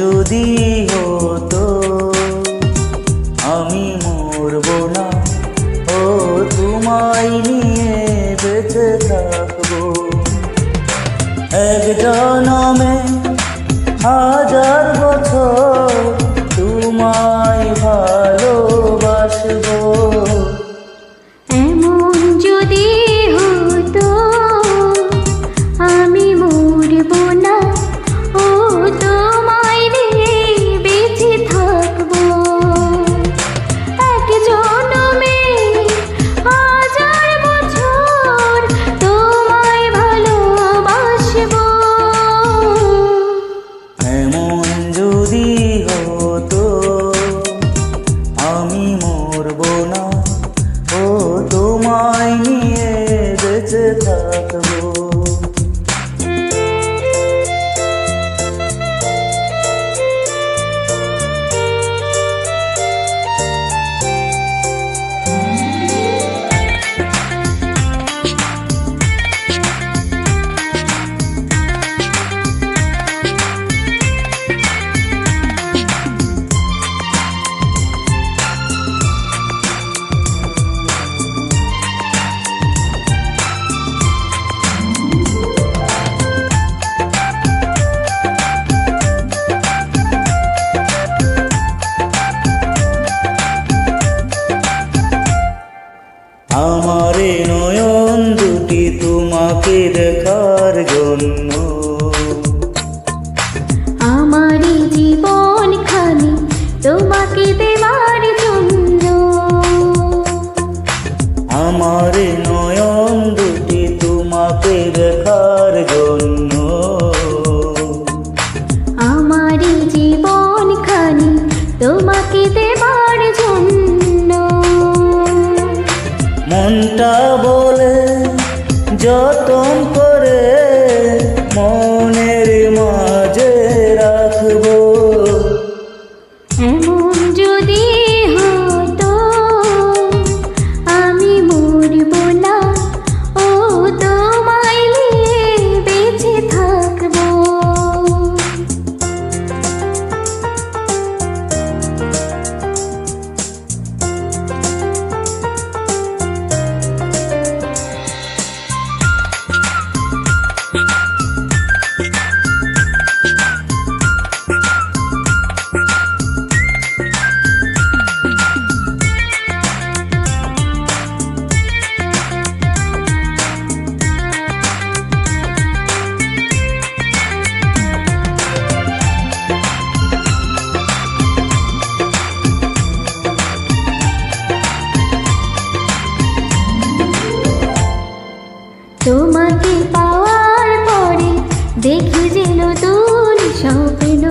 যদি হতো আমি মরব না। ও তোমায় নিয়ে বেঁচে থাকব। একটা নামে হাজার বেঁচে তোমাকে দেওয়ার জন্য। আমার নয়ন দুটি তোমাকে দেখার জন্য। আমার জীবন খানি তোমাকে দেওয়ার জন্য। মনটা বলে যতন দেখি যে নতুন স্বপ্ন।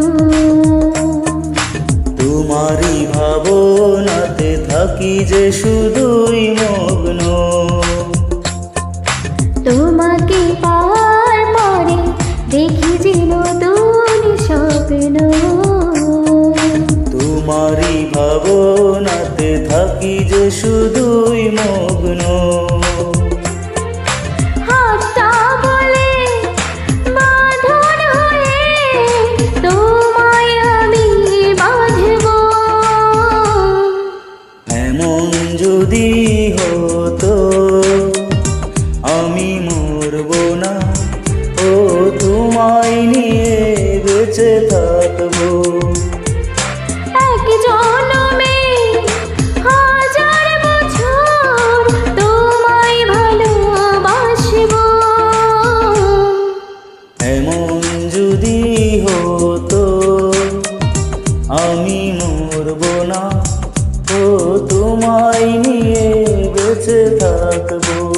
তোমারই ভাবনাতে থাকি যে শুধুই মগ্ন। তোমাকে পাওয়ার পরে দেখি যে তোমায় নিয়ে বেঁচে থাকব। এমন যদি হতো আমি মরব না। ও তোমায় নিয়ে বেঁচে থাকব।